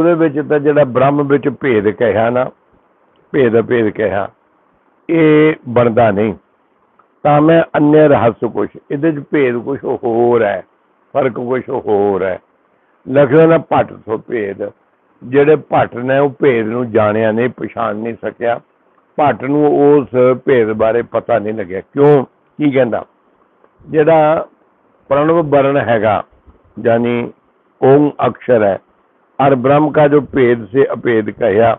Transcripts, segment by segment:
ਉਹਦੇ ਵਿੱਚ ਤਾਂ ਜਿਹੜਾ ਬ੍ਰਹਮ ਵਿੱਚ ਭੇਦ ਕਹਿਆ ਨਾ, ਭੇਦ ਭੇਦ ਕਹਿਆ ਇਹ ਬਣਦਾ ਨਹੀਂ। ਤਾਂ ਮੈਂ ਅੰਨੇ ਰਹੱਸ ਕੁਛ ਇਹਦੇ ਚ ਭੇਦ ਕੁਛ ਹੋਰ ਹੈ, ਫ਼ਰਕ ਕੁਛ ਹੋਰ ਹੈ। ਲਖਦਾ ਨਾ ਭੱਟ ਤੋਂ ਭੇਦ, ਜਿਹੜੇ ਭੱਟ ਨੇ ਉਹ ਭੇਦ ਨੂੰ ਜਾਣਿਆ ਨਹੀਂ, ਪਛਾਣ ਨਹੀਂ ਸਕਿਆ। ਭੱਟ ਨੂੰ ਉਸ ਭੇਦ ਬਾਰੇ ਪਤਾ ਨਹੀਂ ਲੱਗਿਆ। ਕਿਉਂ? ਕੀ ਕਹਿੰਦਾ? ਜਿਹੜਾ ਪ੍ਰਣਵ ਵਰਣ ਹੈਗਾ ਯਾਨੀ ਓਮ ਅਕਸ਼ਰ ਹੈ और ब्रह्म का जो भेद से अभेद कहया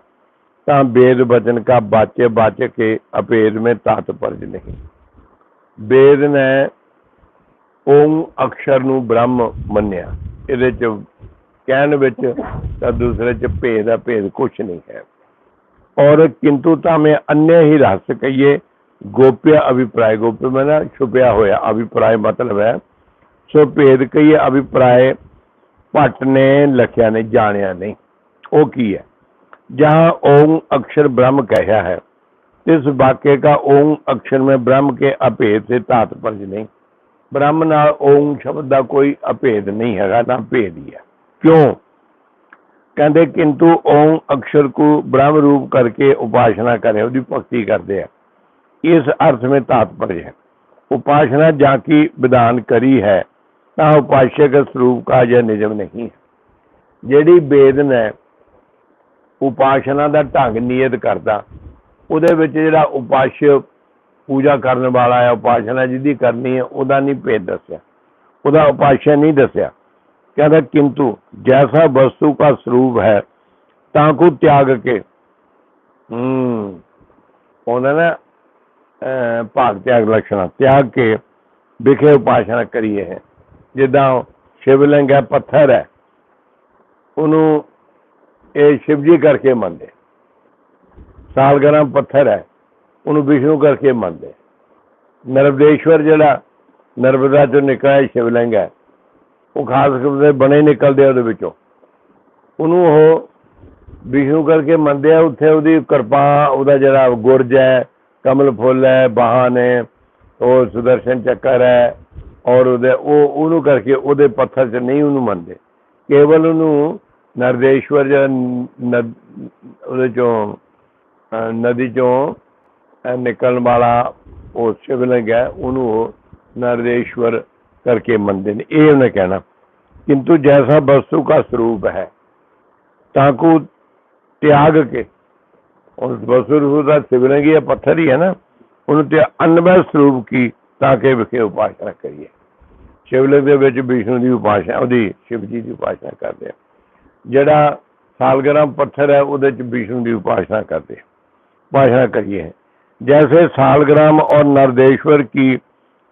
ਤਾਂ ਵੇਦ ਵਚਨ ਕਾ ਬਾਚੇ ਬਾਚ ਕੇ ਅਪੇਦ ਮੇ ਤਾਤਪਰਜ ਨਹੀਂ। ਵੇਦ ਨੇ ਓਮ ਅਕਸ਼ਰ ਨੂੰ ਬ੍ਰਹਮ ਮੰਨਿਆ। ਇਹਦੇ ਚ ਕਹਿਣ ਵਿੱਚ ਤਾਂ ਦੂਸਰੇ ਚ ਭੇਦ ਦਾ ਭੇਦ ਕੁਝ ਨਹੀਂ ਹੈ। ਔਰ ਕਿੰਤੂ ਤਾਂ ਮੈਂ ਅੰਨੇ ਹੀ ਰਹਸ ਕਹੀਏ, ਗੋਪਿਆ ਅਭਿਪ੍ਰਾਇ ਗੋਪਿਆ ਮਨਾ ਛੁਪਿਆ ਹੋਇਆ, ਅਭਿਪ੍ਰਾਇ ਮਤਲਬ ਹੈ। ਸੋ ਭੇਦ ਕਹੀਏ, ਅਭਿਪ੍ਰਾਇ ਭੱਟ ਨੇ ਲਖਿਆ ਨੇ ਜਾਣਿਆ ਨਹੀਂ ਉਹ ਕੀ ਹੈ जहाँ ओम अक्षर ब्रह्म कहा है इस वाक्य का ओम अक्षर में ब्रह्म के अभेद से तात्पर्य नहीं ब्रह्म ਨਾਲ ओम ਸ਼ਬਦ ਦਾ ਕੋਈ ਅਭੇਦ ਨਹੀਂ ਹੈਗਾ ਨਾ ਭੇਦ ਹੀ ਹੈ ਕਿਉਂ ਕਹਿੰਦੇ ਕਿੰਤੂ ओम ਅਕਸ਼ਰ को ब्रह्म रूप करके उपासना करें ਉਹਦੀ ਭਗਤੀ ਕਰਦੇ ਆ ਇਸ ਅਰਥ में तात्पर्य है उपासना जा की विधान करी है ਤਾਂ ਉਪਾਸ਼ਯ ਕੇ ਸਰੂਪ ਕਾ ਜਾਂ ਨਿਯਮ ਨਹੀਂ। ਜਿਹੜੀ ਬੇਦਨ ਹੈ ਉਪਾਸ਼ਨਾ ਦਾ ਢੰਗ ਨਿਯਤ ਕਰਦਾ, ਉਹਦੇ ਵਿੱਚ ਜਿਹੜਾ ਉਪਾਸ਼ਯ ਪੂਜਾ ਕਰਨ ਵਾਲਾ ਹੈ, ਉਪਾਸ਼ਨਾ ਜਿਹਦੀ ਕਰਨੀ ਹੈ, ਉਹਦਾ ਨਹੀਂ ਭੇਦ ਦੱਸਿਆ। ਉਹਦਾ ਉਪਾਸ਼ਯ ਨਹੀਂ ਦੱਸਿਆ। ਕਹਿੰਦਾ, ਕਿੰਤੂ ਜੈਸਾ ਵਸਤੂ ਦਾ ਸਰੂਪ ਹੈ, ਤਾਂ ਕੋ ਤਿਆਗ ਕੇ। ਹੂੰ। ਉਹਨਾਂ ਨੇ ਭਾਗ ਤਿਆਗ ਲਖਣਾ ਤਿਆਗ ਕੇ ਵਿਖੇ ਉਪਾਸ਼ਨਾ ਕਰੀਏ ਹੈ ਜਿੱਦਾਂ ਸ਼ਿਵਲਿੰਗ ਹੈ, ਪੱਥਰ ਹੈ, ਉਹਨੂੰ ਇਹ ਸ਼ਿਵਜੀ ਕਰਕੇ ਮੰਨਦੇ। ਸਾਲਗਰਮ ਪੱਥਰ ਹੈ, ਉਹਨੂੰ ਵਿਸ਼ਨੂੰ ਕਰਕੇ ਮੰਨਦੇ। ਨਰਵਦੇਸ਼ਵਰ ਜਿਹੜਾ ਨਰਵਦਾ ਚੋਂ ਨਿਕਲਿਆ ਸ਼ਿਵਲਿੰਗ ਹੈ, ਉਹ ਖਾਸ ਕਰਕੇ ਬਣੇ ਨਿਕਲਦੇ ਉਹਦੇ ਵਿੱਚੋਂ। ਉਹਨੂੰ ਉਹ ਵਿਸ਼ਨੂੰ ਕਰਕੇ ਮੰਨਦੇ ਆ, ਉੱਥੇ ਉਹਦੀ ਕਿਰਪਾ, ਉਹਦਾ ਜਿਹੜਾ ਗੁਰਜ ਹੈ, ਕਮਲ ਫੁੱਲ ਹੈ, ਬਾਹਾਂ ਨੇ, ਉਹ ਸੁਦਰਸ਼ਨ ਚੱਕਰ ਹੈ ਔਰ ਉਹਦੇ ਉਹ ਉਹਨੂੰ ਕਰਕੇ ਉਹਦੇ ਪੱਥਰ 'ਚ ਨਹੀਂ ਉਹਨੂੰ ਮੰਨਦੇ। ਕੇਵਲ ਉਹਨੂੰ ਨਰਦੇਸ਼ਵਰ ਜਾਂ ਨਦ ਉਹਦੇ ਚੋਂ ਨਦੀ ਚੋਂ ਨਿਕਲਣ ਵਾਲਾ ਉਹ ਸ਼ਿਵਲਿੰਗ ਹੈ ਉਹਨੂੰ ਉਹ ਨਰਦੇਸ਼ਵਰ ਕਰਕੇ ਮੰਨਦੇ ਨੇ। ਇਹ ਉਹਨੇ ਕਹਿਣਾ। ਕਿੰਤੂ ਜੈਸਾ ਵਸਤੂ ਦਾ ਸਰੂਪ ਹੈ, ਤਾਂ ਕੋ ਤਿਆਗ ਕੇ, ਉਸ ਵਸਤੂ ਰੂਪ ਦਾ ਸ਼ਿਵਲਿੰਗ ਹੀ ਹੈ ਪੱਥਰ ਹੀ ਹੈ ਨਾ, ਉਹਨੂੰ ਤੇ ਅਨਵੈ ਸਰੂਪ ਕੀ ਤਾਂ ਕਿ ਵਿਖੇ ਉਪਾਸਨਾ ਕਰੀਏ ਸ਼ਿਵਲਿੰਗ ਦੇ ਵਿੱਚ ਵਿਸ਼ਨੂੰ ਦੀ ਉਪਾਸਨਾ ਉਹਦੀ ਸ਼ਿਵ ਜੀ ਦੀ ਉਪਾਸਨਾ ਕਰਦੇ ਆ ਜਿਹੜਾ ਸਾਲਗ੍ਰਾਮ ਪੱਥਰ ਹੈ ਉਹਦੇ ਚ ਵਿਸ਼ਨੂੰ ਦੀ ਉਪਾਸਨਾ ਕਰਦੇ ਆ उपासना करिए जैसे सालग्राम और नरदेश्वर की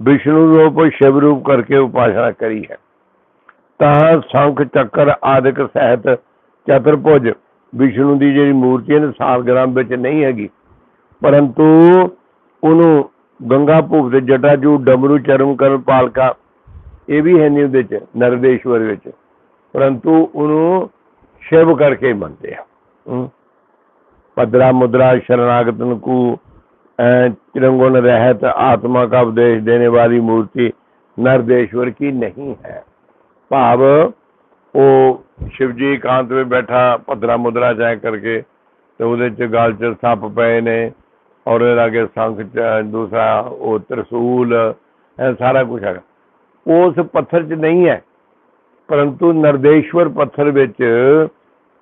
विष्णु रूप और शिव रूप करके उपासना करी है ਤਾਂ ਸ਼ੰਖ ਚੱਕਰ ਆਦਿਕ ਸਹਿਤ ਚਤੁਰਭੁਜ ਵਿਸ਼ਨੂੰ ਦੀ ਜਿਹੜੀ ਮੂਰਤੀ ਹੈ ਨਾ ਸਾਲਗ੍ਰਾਮ ਵਿੱਚ ਨਹੀਂ ਹੈਗੀ ਪਰੰਤੂ ਉਹਨੂੰ ਗੰਗਾ ਭੂਪ ਦੇ ਜਟਾਜੂ ਡਮਰੂ ਚਰਮ ਕਰਨ ਪਾਲਕਾ ਇਹ ਵੀ ਹੈ ਨਹੀਂ ਉਹਦੇ ਚ ਨਰਦੇਸ਼ਵਰ ਵਿੱਚ ਪਰੰਤੂ ਉਹਨੂੰ ਸ਼ਿਵ ਕਰਕੇ ਮੰਨਦੇ ਆ ਹਮ। पदरा मुद्रा शरणागतन को त्रिगुण रहत आत्मा का उपदेश देने वाली मूर्ति नरदेश्वर की नहीं है भाव ਉਹ ਸ਼ਿਵ ਜੀ ਇਕਾਂਤ ਵਿੱਚ ਬੈਠਾ ਭਦਰਾ ਮੁਦਰਾ ਚਾਹ ਕਰਕੇ ਤੇ ਉਹਦੇ ਚ ਗਾਲ ਚ ਸੱਪ ਪਏ ਨੇ ਔਰ ਇਹਦੇ ਲਾਗੇ ਸੰਖ ਦੂਸਰਾ ਉਹ ਤਰਸੂਲ, ਇਹ ਸਾਰਾ ਕੁਝ ਹੈਗਾ। ਉਸ ਪੱਥਰ 'ਚ ਨਹੀਂ ਹੈ, ਪਰੰਤੂ ਨਰਦੇਸ਼ਵਰ ਪੱਥਰ ਵਿੱਚ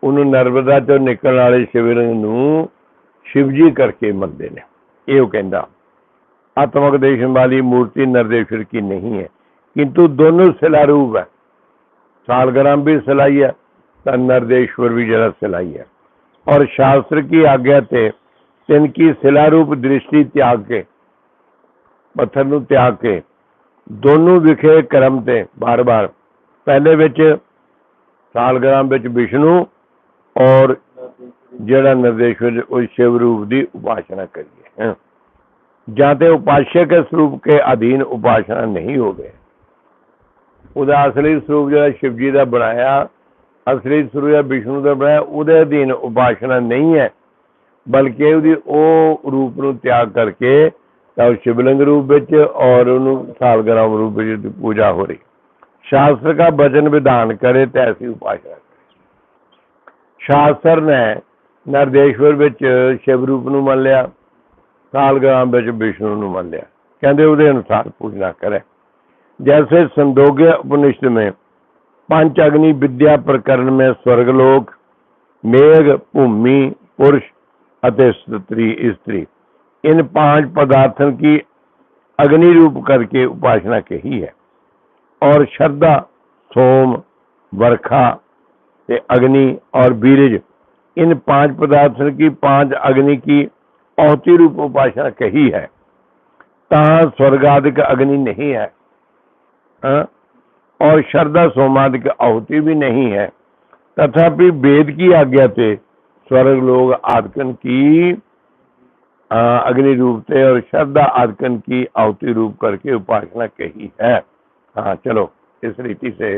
ਉਹਨੂੰ ਨਰਵਦਾ 'ਚੋਂ ਨਿਕਲਣ ਵਾਲੇ ਸ਼ਿਵਰ ਨੂੰ ਸ਼ਿਵਜੀ ਕਰਕੇ ਮੰਨਦੇ ਨੇ। ਇਹ ਉਹ ਕਹਿੰਦਾ, ਆਤਮਕ ਦੇਸ਼ਨ ਵਾਲੀ ਮੂਰਤੀ ਨਰਦੇਸ਼ਵਰ ਕੀ ਨਹੀਂ ਹੈ, ਕਿੰਤੂ ਦੋਨੋਂ ਸਿਲਾਰੂਪ ਹੈ। ਸਾਲਗਰਾਮ ਵੀ ਸਿਲਾਈ ਹੈ, ਤਾਂ ਨਰਦੇਸ਼ਵਰ ਵੀ ਜਿਹੜਾ ਸਿਲਾਈ ਹੈ। ਔਰ ਸ਼ਾਸਤਰ ਕੀ ਆਗਿਆ ਤੇ थे इनकी शिला रूप दृष्टि त्याग के ਪੱਥਰ ਨੂੰ ਤਿਆਗ ਕੇ ਦੋਨੋਂ ਵਿਖੇ ਕਰਮ ਤੇ ਬਾਰ-ਬਾਰ ਪਹਿਲੇ ਵਿੱਚ ਸਾਲਗ੍ਰਾਮ ਵਿੱਚ ਵਿਸ਼ਨੂੰ ਔਰ ਜਿਹੜਾ ਨਿਰਦੇਸ਼ਵਰ ਉਹ शिव रूप ਦੀ ਉਪਾਸਨਾ ਕਰੀਏ ਹੈਂ। ਜਾਂ ਤੇ ਉਪਾਸ਼ਕ ਸਰੂਪ ਕੇ ਅਧੀਨ ਉਪਾਸਨਾ ਨਹੀਂ ਹੋਵੇ ਉਹਦਾ ਅਸਲੀ ਸਰੂਪ ਜਿਹੜਾ ਸ਼ਿਵ ਜੀ ਦਾ ਬਣਾਇਆ ਅਸਲੀ ਸਰੂਪ ਜਿਹੜਾ ਵਿਸ਼ਨੂੰ ਦਾ ਬਣਾਇਆ ਉਹਦੇ ਅਧੀਨ ਉਪਾਸਨਾ ਨਹੀਂ ਹੈ ਬਲਕਿ ਉਹਦੀ ਉਹ ਰੂਪ ਨੂੰ ਤਿਆਗ ਕਰਕੇ ਤਾਂ ਉਹ ਸ਼ਿਵਲਿੰਗ ਰੂਪ ਵਿੱਚ ਔਰ ਉਹਨੂੰ ਸਾਲਗ੍ਰਾਮ ਰੂਪ ਵਿੱਚ ਉਹਦੀ ਪੂਜਾ ਹੋ ਰਹੀ शास्त्र का वचन विधान करे तो ऐसी उपासना करे ਸ਼ਾਸਤਰ ਨੇ ਨਰਦੇਸ਼ਵਰ ਵਿੱਚ ਸ਼ਿਵ ਰੂਪ ਨੂੰ ਮੰਨ ਲਿਆ ਕਾਲਗ੍ਰਾਮ ਵਿੱਚ ਵਿਸ਼ਨੂੰ ਨੂੰ ਮੰਨ ਲਿਆ ਕਹਿੰਦੇ ਉਹਦੇ ਅਨੁਸਾਰ ਪੂਜਨਾ ਕਰੇ जैसे संदोग्य उपनिषद में पंच अग्नि विद्या प्रकरण में स्वर्गलोक मेघ भूमि पुरुष स्त्री इन पाँच पदार्थों की अग्नि रूप करके उपासना कही है। और श्रद्धा, सोम वर्षा ते अग्नि और बीरज, इन पाँच पदार्थों की पाँच अग्नि की औती रूप उपासना कही है। तहाँ स्वर्गादिक अग्नि नहीं है हाँ? और श्रद्धा सोमादि की आहुति भी नहीं है। तथापि वेद की आज्ञा से स्वर्ग लोग आदकन की अग्नि रूप से और श्रद्धा आदकन की आहुति रूप करके उपासना कही है। हाँ चलो इस रीति से।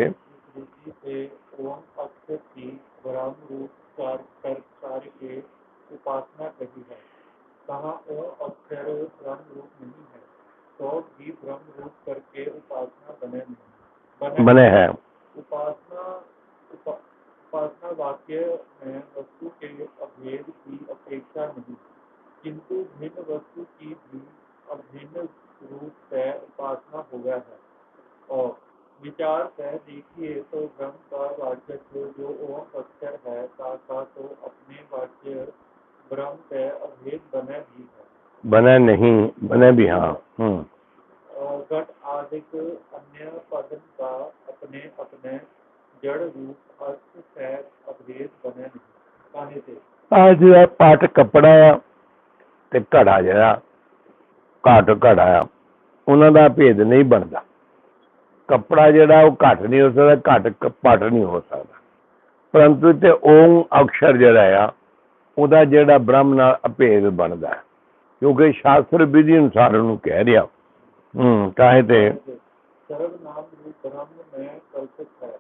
उपासना कही है कहा ओम अक्षर ब्रह्म रूप नहीं है। तो भी ब्रह्म रूप करके उपासना बने नहीं बने हैं। उपासना उपा, उपासना वाक्य में वस्तु के अभेद की अपेक्षा नहीं किंतु भिन्न वस्तु की भी अभिन्न रूप से उपासना हो गया है। और विचार से देखिए तो ब्रह्म का वाचक जो ओम अक्षर है का तो अपने वाच्य ब्रह्म से अभेद बने भी है। बने नहीं बने भी हाँ हम्म। और घट आदिक अन्य पदन का अपने अपने ਜੜ ਰੂਪ ਆ ਪਾਟ ਕਪੜਾ ਆ ਤੇ ਘੜਾ ਜਿਹੜਾ ਘਾਟ ਘੜਾ ਆ। ਉਹਨਾਂ ਦਾ ਭੇਦ ਨਹੀਂ ਬਣਦਾ। ਕਪੜਾ ਜਿਹੜਾ ਉਹ ਘਟ ਨਹੀਂ ਹੋ ਸਕਦਾ ਘਟ ਪਟ ਨਹੀਂ ਹੋ ਸਕਦਾ। ਪਰੰਤੂ ਤੇ ਓਮ ਅਕਸ਼ਰ ਜਿਹੜਾ ਆ ਉਹਦਾ ਜਿਹੜਾ ਬ੍ਰਹਮ ਨਾਲ ਅਭੇਦ ਬਣਦਾ ਕਿਉਂਕਿ ਸ਼ਾਸਤਰ ਵਿਧੀ ਅਨੁਸਾਰ ਉਹਨੂੰ ਕਹਿ ਰਿਹਾ। ਹੂੰ ਕਾਹੇ ਤੇ ਸਰਵ ਨਾਮ ਰੂਪ ਬ੍ਰਹਮ ਮੈਂ ਕਲਪਿਤ ਹੈ।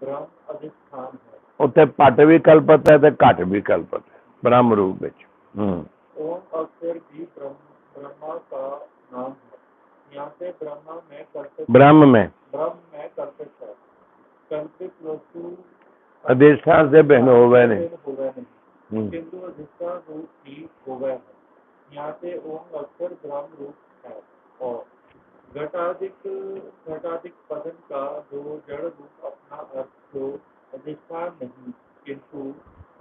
ब्रह्म अधिष्ठान है ਉੱਥੇ ਪਟ ਵੀ ਕਲਪਤ ਹੈ ਤੇ ਘਟ ਵੀ ਕਲਪਤ ਹੈ ਬ੍ਰਹਮ ਰੂਪ ਵਿੱਚ ਹੂੰ ओम अक्षर भी ब्रह्म ब्रह्मा का नाम है यहाँ से ब्रह्मा में कल्पित ब्रह्म में ब्रह्म में कल्पित है कल्पित वस्तु अधिष्ठान से भिन्न हो गए नहीं हो गए नहीं हम्म, किंतु अधिष्ठान रूप ही हो गए हैं यहाँ से ओम अक्षर ब्रह्म रूप है और घटाधिक घटाधिक पदन का जो जड़ रूप अपना अर्थ जो अधिष्ठान नहीं किंतु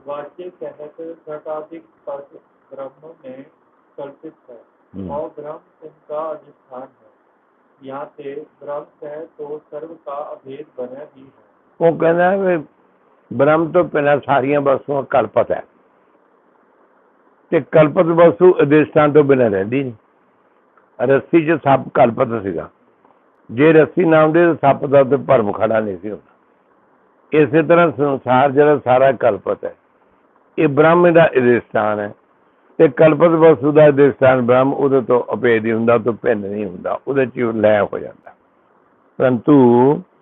वाच्य सहत घटाधिक पद ब्रह्म में कल्पित है हम्म। और ब्रह्म उनका अधिष्ठान है यहाँ से ब्रह्म है तो सर्व का अभेद बने भी है ਉਹ ਕਹਿੰਦਾ ਵੀ ਬ੍ਰਹਮ ਤੋਂ ਬਿਨਾਂ ਸਾਰੀਆਂ ਵਸਤੂਆਂ ਕਲਪਤ ਹੈ ਤੇ ਕਲਪਤ ਵਸਤੂ ਅਦਿਸ਼ਟਾਨ ਤੋਂ ਬਿਨਾਂ ਰਹਿੰਦੀ ਨਹੀਂ ਰੱਸੀ 'ਚ ਸੱਪ ਕਲਪਤ ਸੀਗਾ ਜੇ ਰੱਸੀ ਨਾ ਹੁੰਦੀ ਤਾਂ ਸੱਪ ਦਾ ਤੇ ਭਰਮ ਖੜਾ ਨਹੀਂ ਸੀ ਹੁੰਦਾ ਇਸੇ ਤਰ੍ਹਾਂ ਸੰਸਾਰ ਜਿਹੜਾ ਸਾਰਾ ਕਲਪਤ ਹੈ ਇਹ ਬ੍ਰਹਮ ਦਾ ਅਦਿਸ਼ਟਾਨ ਹੈ ਤੇ ਕਲਪਤ ਵਸਤੂ ਦਾ ਅਦਿਸ਼ਟਾਨ ਬ੍ਰਹਮ ਉਹਦੇ ਤੋਂ ਅਭੇਦ ਹੀ ਹੁੰਦਾ ਉਹ ਤੋਂ ਭਿੰਨ ਨਹੀਂ ਹੁੰਦਾ ਉਹਦੇ 'ਚ ਹੀ ਉਹ ਲੈ ਹੋ ਜਾਂਦਾ ਪਰੰਤੂ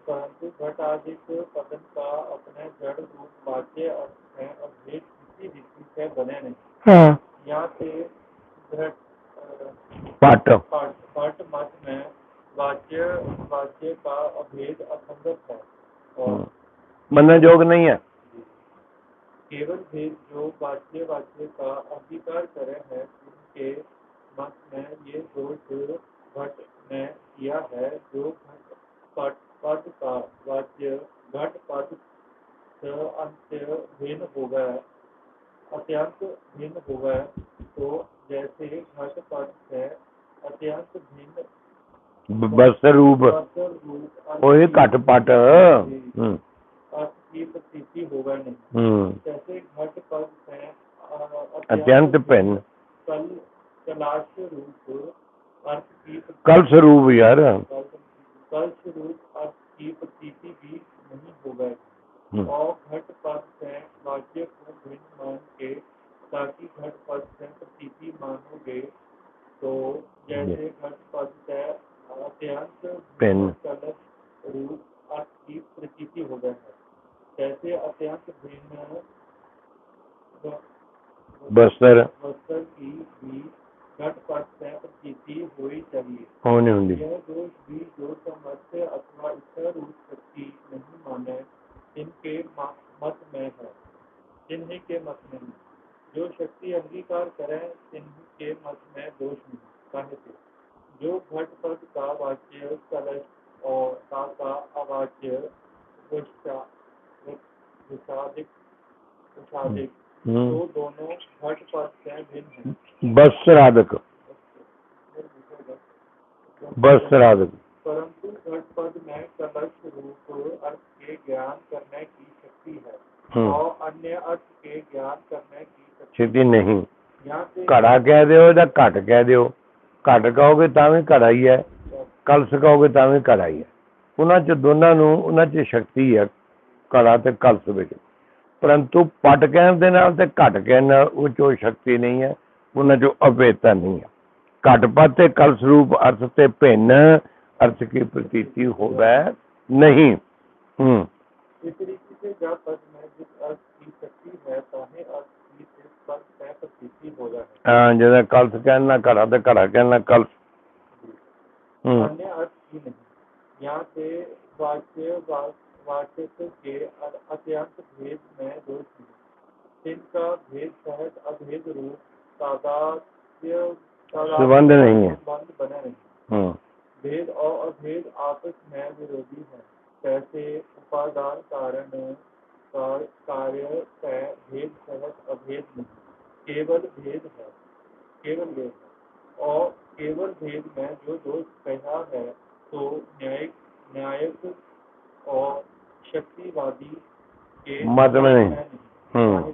परंतु घट आदि के पतन का अपने जड़ रूप वाक्य अर्थ है अभेद किसी रीति से बने नहीं ਹਾਂ यहाँ से घट अ, ਪਟ पट पट मत में वाक्य वाक्य का अभेद असंगत है और मनने योग नहीं है। केवल भेद जो वाच्य वाच्य का अधिकार करे हैं उनके मत में ये दोष घट ने किया है जो घट पद का वाच्य घट पद अंत भिन्न होगा अत्यंत भिन्न होगा तो जैसे घट पद से अत्यंत भिन्न बस रूप ओए घट पट की प्रतीति होवे नहीं जैसे घट पद है अत्यंत पिन। कल कलाश रूप अर्थ की कल स्वरूप यार। कल स्वरूप अर्थ की प्रतीति भी नहीं होवे हम्म। और घट पद वाक्य को भिन्न मान के ताकि घट पद से प्रतीति मानोगे तो जैसे घट पद से अत्यंत कलश रूप अर्थ की प्रतीति हो गए कैसे अत्यंत बस्तर। बस्तर की भी घटपट चाहिए होने यह दोष भी जो अथवा रूप शक्ति नहीं माने इनके मत में है। इन्हीं के मत में जो शक्ति अंगीकार करें इन्हीं के मत में दोष नहीं कहते तो। जो घट पद का वाक्य कलश और का अवाच्य विषादिक विषादिक हम्म। तो दोनों घट पद से भिन्न हैं वस्त्रादक वस्त्रादक परंतु घट पद में कलश रूप अर्थ के ज्ञान करने की शक्ति है हम्म। और अन्य अर्थ के ज्ञान करने की शक्ति ਛੇਤੀ ਨਹੀਂ यहाँ से ਘੜਾ ਕਹਿ ਦਿਓ ਜਾਂ ਘਟ ਕਹਿ ਦਿਓ ਘਟ ਕਹੋਗੇ ਤਾਂ ਵੀ ਘੜਾ ਹੀ ਹੈ ਕਲਸ ਕਹੋਗੇ ਤਾਂ ਵੀ ਘੜਾ ਹੀ ਹੈ ਉਹਨਾਂ ਚ ਦੋਨਾਂ ਨੂੰ ਉਹਨਾਂ ਚ ਸ਼ਕਤੀ ਹੈ ਕਲਾ ਤੇ ਕਲਸ ਵਿੱਚ। ਪਰੰਤੂ ਪਟ ਕਹਿਣ ਦੇ ਨਾਲ ਤੇ ਘਟ ਕਹਿਣ ਨਾਲ ਉਹ ਚੋ ਸ਼ਕਤੀ ਨਹੀਂ ਹੈ ਉਹਨਾਂ ਚੋ ਅਭੇਤਾ ਨਹੀਂ ਹੈ। ਘਟਪਤ ਤੇ ਕਲਸ ਰੂਪ ਅਰਥ ਤੇ ਭਿੰਨ ਅਰਥ ਕੀ ਪ੍ਰਤੀਤੀ ਹੋਵੇ ਨਹੀਂ। ਹੂੰ। ਜਦ ਪਦ ਮੈਂ ਜਿਸ ਘੜਾ ਤੇ ਘੜਾ ਕਹਿਣਾ ਕਲਸ। ਹੂੰ। ਤੇ ਵਾਚਯ ਵਾਚ वा- के अत्यंत भेद में दोष नहीं इनका भेद सहज अभेद रूप संबंध नहीं है। संबंध बने नहीं। भेद और अभेद आपस में विरोधी है। कैसे उपादान कारण कार्य से भेद सहज अभेद नहीं। केवल भेद है केवल भेद है। और केवल भेद में जो दोष कहा है तो न्यायिक न्यायिक और शक्तिवादी के मत में नहीं। कारण हम्म।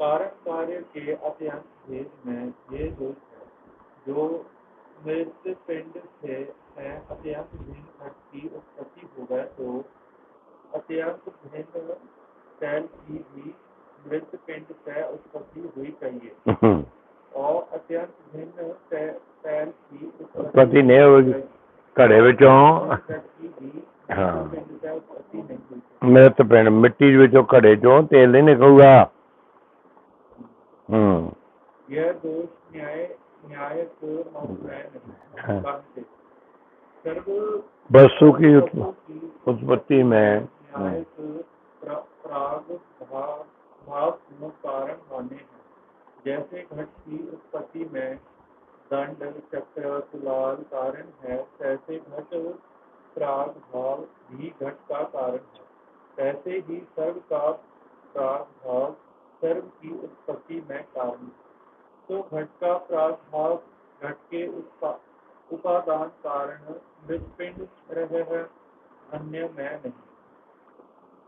कार्य के अत्यंत भेद में ये दोष है जो मृत पिंड से है अत्यंत भिन्न घट की उत्पत्ति हो गए तो अत्यंत भिन्न सेल की भी मृत पिंड से उत्पत्ति हुई चाहिए। हम्म। और अत्यंत भिन्न सेल की उत्पत्ति नहीं होगी। घड़े बच्चों। हाँ पिंड से उत्पत्ति नहीं हुई चाहिए। ਮਿਰਤ ਪਿੰਡ ਮਿੱਟੀ ਦੇ ਵਿੱਚੋਂ ਘੜੇ ਚੋਂ ਤੇਲ ਨਹੀਂ ਨਿਕਲੂਗਾ ਹੂੰ यह दोष न्याय न्याय को मत में हाँ। नहीं कहते सर्व वस्तु की वस्तु की उत्पत्ति में न्याय को प्रा- प्राग भाव भाव पूर्ण कारण माने हैं जैसे घट की उत्पत्ति में दंड चक्र कुलाल कारण है तैसे घट प्राग भाव भी घट का कारण है ऐसे ही सर्व का प्रागभाव सर्व की उत्पत्ति में कारण तो घट का प्रागभाव घट के उपादान कारण मृतपिंड रह है अन्य में नहीं।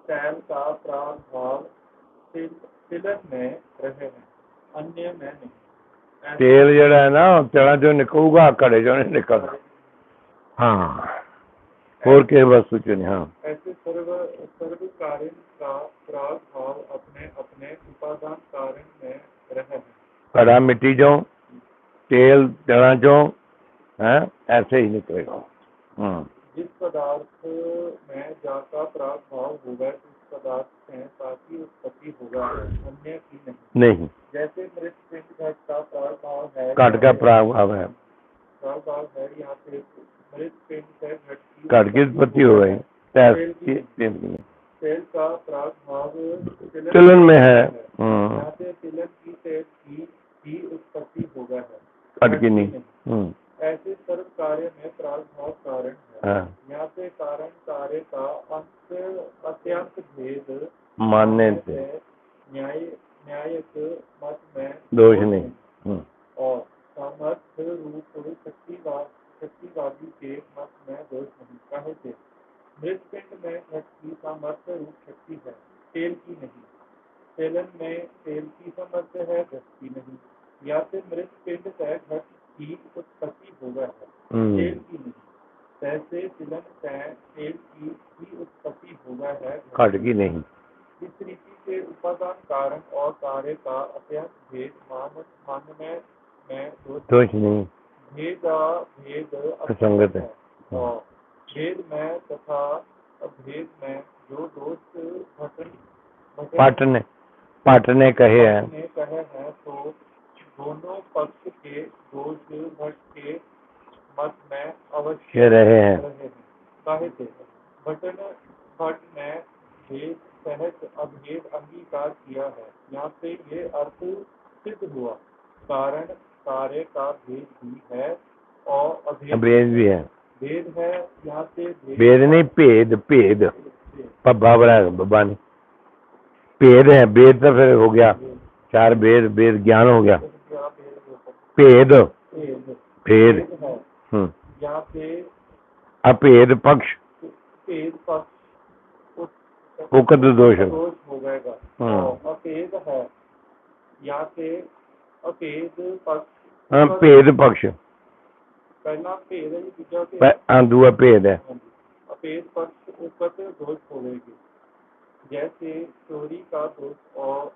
शैल का प्रागभाव तिलक में रह है अन्य में नहीं। तेल जड़ा है ना चना जो निकलूगा कड़े जो निकल हाँ।, हाँ। फोर के बस सूचन हाँ। ऐसे सर्व सर्व कारण का प्राभाव अपने अपने उपादान कारण में रहे कड़ा मिट्टी जो तेल दड़ा जो है ऐसे ही निकलेगा। हाँ। जिस पदार्थ में जाका प्रागभाव होगा उस पदार्थ में ताकि उत्पत्ति होगा अन्य की नहीं। नहीं। जैसे मृत पिंड घट का प्रागभाव है काट का प्रागभाव है। प्रागभाव है यहाँ से मृत पिंड से घट की घट की उत्पत्ति हो गई तैल की- तेल की तेल का प्राग तिलन में है हम्म। यहाँ से तिलन की तेल की ही उत्पत्ति होगा है। नहीं हम्म। ऐसे सर्व कार्य में प्राग भाव कारण है। हाँ। यहाँ पे कारण कार्य का अंत अत्यंत भेद मानने से। न्याय न्यायिक मत में दोष नहीं हम्म। और सामर्थ रूप शक्तिवाद शक्तिवादी के मत में दोष नहीं। कहे थे मृत पिंड में की सामर्थ्य रूप शक्ति है तेल की नहीं। तेलन में तेल की सामर्थ्य है घट की नहीं। या फिर मृत पिंड से घट की उत्पत्ति होगा है तेल हम्म की नहीं। तैसे तिलन से तेल की भी उत्पत्ति होगा है घट की नहीं। इस रीति से उपादान कारण और कार्य का अत्यंत भेद मान मानने में दोष नहीं। भेद भेद असंगत है। भेद में तथा अभेद में जो दोष घटन घटन पट ने पट कहे हैं। ने कहे हैं तो दोनों पक्ष के दोष घट के मत में अवश्य रहे हैं। रहे हैं। थे घटन घट में भेद सहज अभेद अंगीकार किया है। यहाँ से ये अर्थ सिद्ध हुआ। कारण कार्य का भेद भी है और अभेद भेद भी है। भेद है यहाँ से भेद नहीं भेद भेद पब्बा बनाया ने भेद है। भेद तो फिर हो गया। चार भेद भेद ज्ञान हो गया। भेद भेद है। है हम्म। यहाँ पे अभेद पक्ष। भेद पक्ष उकत दोष। हो जाएगा। हाँ। अभेद है। यहाँ पे अभेद पक्ष हाँ भेद पक्ष पहला भेद है दूसरा भेद प- हाँ दूआ भेद है ਹਾਂਜੀ। अपेद पक्ष उपत दोष होवेगी जैसे चोरी का दोष और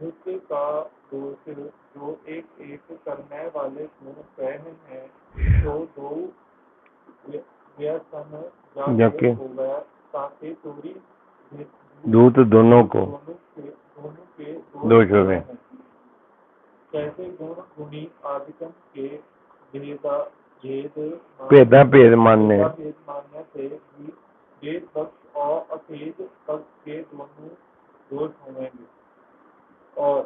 धुत का दोष जो एक एक करने वाले गुण कह हैं तो दो व्य- व्यसन जाके। हो गया ताकि चोरी धुत- को दोनों के दोनों के दोष हो गए। हैं। कैसे गुण गुणी आदिकम के भेदा भेद भेदा भेद मानने भेद मानने से भी भेद पक्ष और अभेद पक्ष के दोनों दोष होंगे और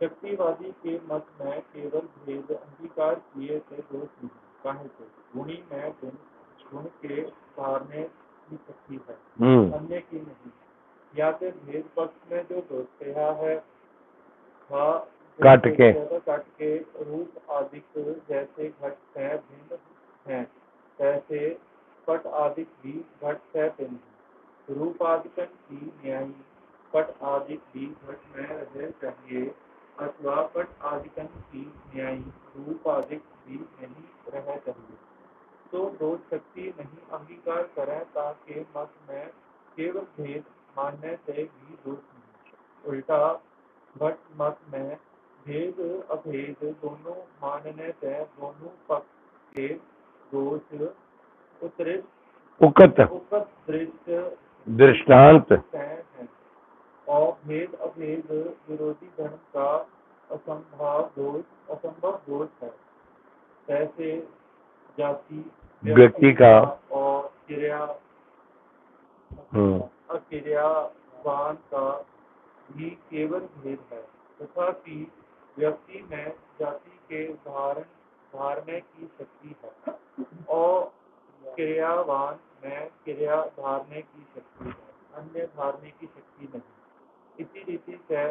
शक्तिवादी के मत में केवल भेद अंगीकार किए से दोष नहीं काहे से गुणी में गुण गुण के धारने की शक्ति है अन्य की नहीं या फिर भेद पक्ष में जो दोष है काट के। के रूप आदिक जैसे घट भिन्न है, तैसे पट भी घट भिन्न है। की पट भी घट में रह चाहिए, अथवा पट की रूप भी नहीं रह चाहिए। तो दोष शक्ति नहीं अंगीकार करें ताकि मत में केवल भेद मानने से भी दोष नहीं उल्टा भट मत में भेद अभेद दोनों मानने से दोनों पक्ष के दोष उत्कृष्ट उकत। उपदृष्ट दृष्टांत। और भेद अभेद विरोधी धर्म का असंभव दोष असंभव दोष है। कैसे जाति व्यक्ति का। और क्रिया हम्म। अक्रियावान का भी केवल भेद है। तथापि व्यक्ति में जाति के धारण धारने की शक्ति है और क्रियावान में क्रिया धारने की शक्ति है अन्य धारने की शक्ति नहीं। इसी रीति से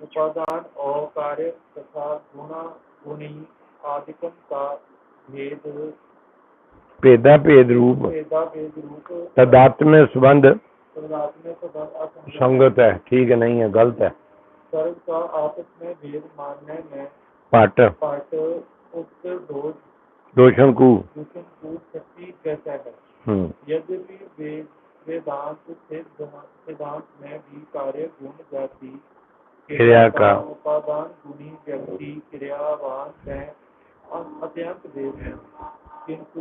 उपादान और कार्य तथा गुणा गुणी आदिकम का भेद भेदा भेद रूप भेदा भेद रूप तदात्म्य संबंध में संबंध असंगत संगत है ठीक है नहीं है गलत है। सर्व का आपस में भेद मानने में पट पाठ उक्त दोष दोषण को दूषण को शक्ति कैसा है। हम्म। यद्यपि वेद वेदांत सिद्ध सिद्धांत में भी कार्य गुण जाति क्रिया का उपादान गुणी व्यक्ति क्रियावान अ- अत्यंत भेद है। किंतु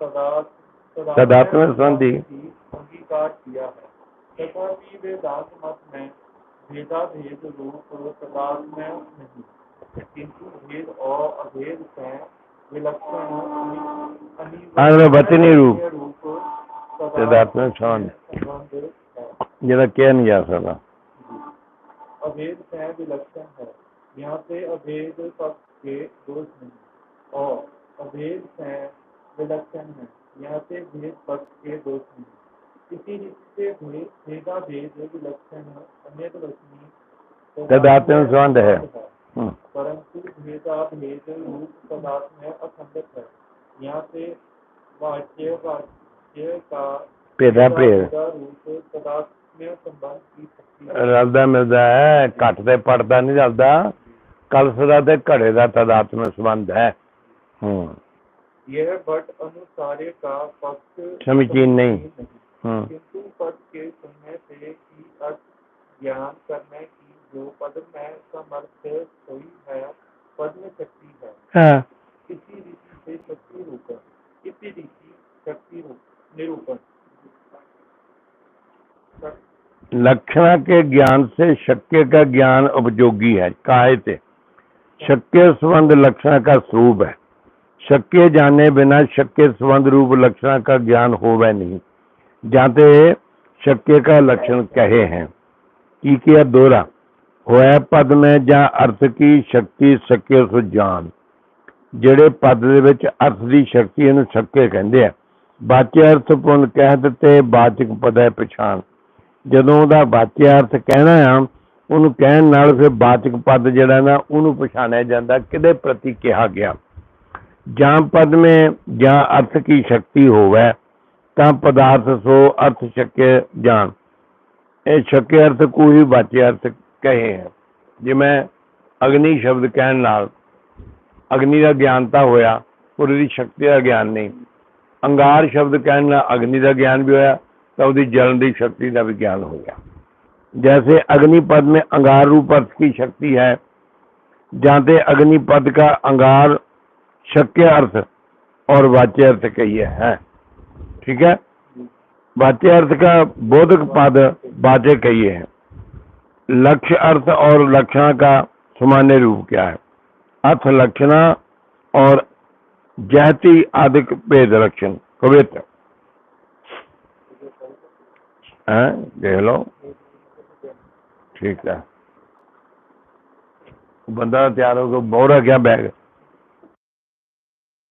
तदात्म्य संबंधी। अंगीकार किया है। तथापि वेदांत मत में भेदा भेद रूप में नहीं किंतु भेद और अभेद से विलक्षण रूप में छान जरा कह नहीं जा अभेद से विलक्षण है। यहाँ से अभेद पक्ष के दोष नहीं और अभेद से विलक्षण है यहाँ से भेद पक्ष के दोष नहीं इसी रीति से भेद भेदा भेद विलक्षण अन्य वचनी तदात्म्य संबंध है हम्म, परंतु भेदा भेद रूप पदार्थ में असंगत है यहाँ से वाच्य वाच्य का ਭੇਦਾ ਭੇਦ भेदा रूप पदार्थ में संबंध की शक्ति है। ਰਲਦਾ ਮਿਲਦਾ ਹੈ ਘੱਟ ਤੇ ਪੜਦਾ ਨਹੀਂ ਰਲਦਾ ਕਲਸ ਦਾ ਤੇ ਘੜੇ ਦਾ ਤਦਾਤਮ ਸੰਬੰਧ ਹੈ ਹੂੰ यह भट्ट अनुसार्य का पक्ष समीचीन नहीं। हूँ। किंतु पद के सुनने से ही अर्थ ज्ञान करने की जो पद में समर्थ हुई है पद में शक्ति है। हाँ। इसी रीति से शक्ति इसी रीति शक्ति निरूपण। लक्षणा के ज्ञान से शक्य का ज्ञान उपयोगी है काहे से? शक्य संबंध लक्षण का स्वरूप है। शक्य जाने बिना शक्य संबंध रूप लक्षण का ज्ञान होवे नहीं। जाते शक्य का लक्षण कहे हैं की किया दोहरा ਹੋਇਆ ਪਦ ਮੈਂ ਜਾਂ ਅਰਥ ਕੀ ਸ਼ਕਤੀ ਸਕਿਓ ਸੋ ਜਾਣ ਜਿਹੜੇ ਪਦ ਦੇ ਵਿੱਚ ਅਰਥ ਦੀ ਸ਼ਕਤੀ ਇਹਨੂੰ ਸਕਿਆ ਕਹਿੰਦੇ ਆ ਵਾਚਿਆ ਅਰਥ ਪੁੰਨ ਕਹਿ ਦਿੱਤੇ ਬਾਚਕ ਪਦ ਹੈ ਪਛਾਣ ਜਦੋਂ ਉਹਦਾ ਵਾਚਿਆ ਅਰਥ ਕਹਿਣਾ ਆ ਉਹਨੂੰ ਕਹਿਣ ਨਾਲ ਫਿਰ ਵਾਚਕ ਪਦ ਜਿਹੜਾ ਨਾ ਉਹਨੂੰ ਪਛਾਣਿਆ ਜਾਂਦਾ ਕਿਹਦੇ ਪ੍ਰਤੀ ਕਿਹਾ ਗਿਆ ਜਾਂ ਪਦ ਮੇ ਜਾਂ ਅਰਥ ਕੀ ਸ਼ਕਤੀ ਹੋਵੇ ਤਾਂ ਪਦਾਰਥ ਸੋ ਅਰਥ ਸ਼ਕਿਆ ਜਾਣ ਇਹ ਸ਼ਕਿਆ ਅਰਥ ਕੋਈ ਵਾਚਿਆ ਅਰਥ ਕਹੇ ਹੈ ਜਿਵੇਂ ਅਗਨੀ ਸ਼ਬਦ ਕਹਿਣ ਨਾਲ ਅਗਨੀ ਦਾ ਗਿਆਨ ਤਾਂ ਹੋਇਆ ਪਰ ਉਹਦੀ ਸ਼ਕਤੀ ਦਾ ਗਿਆਨ ਨਹੀਂ ਅੰਗਾਰ ਸ਼ਬਦ ਕਹਿਣ ਨਾਲ ਅਗਨੀ ਦਾ ਗਿਆਨ ਵੀ ਹੋਇਆ ਤਾਂ ਉਹਦੀ ਜਲਨ ਦੀ ਸ਼ਕਤੀ ਦਾ ਵੀ ਗਿਆਨ ਹੋ ਗਿਆ जैसे अग्निपद में अंगार रूप अर्थ की शक्ति है जाते अग्निपद का अंगार शक्य अर्थ और वाच्य अर्थ कहिए है ठीक है? भाट्य अर्थ का बोधक पद बातें कही है। लक्ष्य अर्थ और लक्षणा का सामान्य रूप क्या है? अर्थ लक्षण और जहती आदि वेद लक्षण कवित हाँ, देख लो। ठीक है। बंदा तैयार होगा बोरा क्या बैग?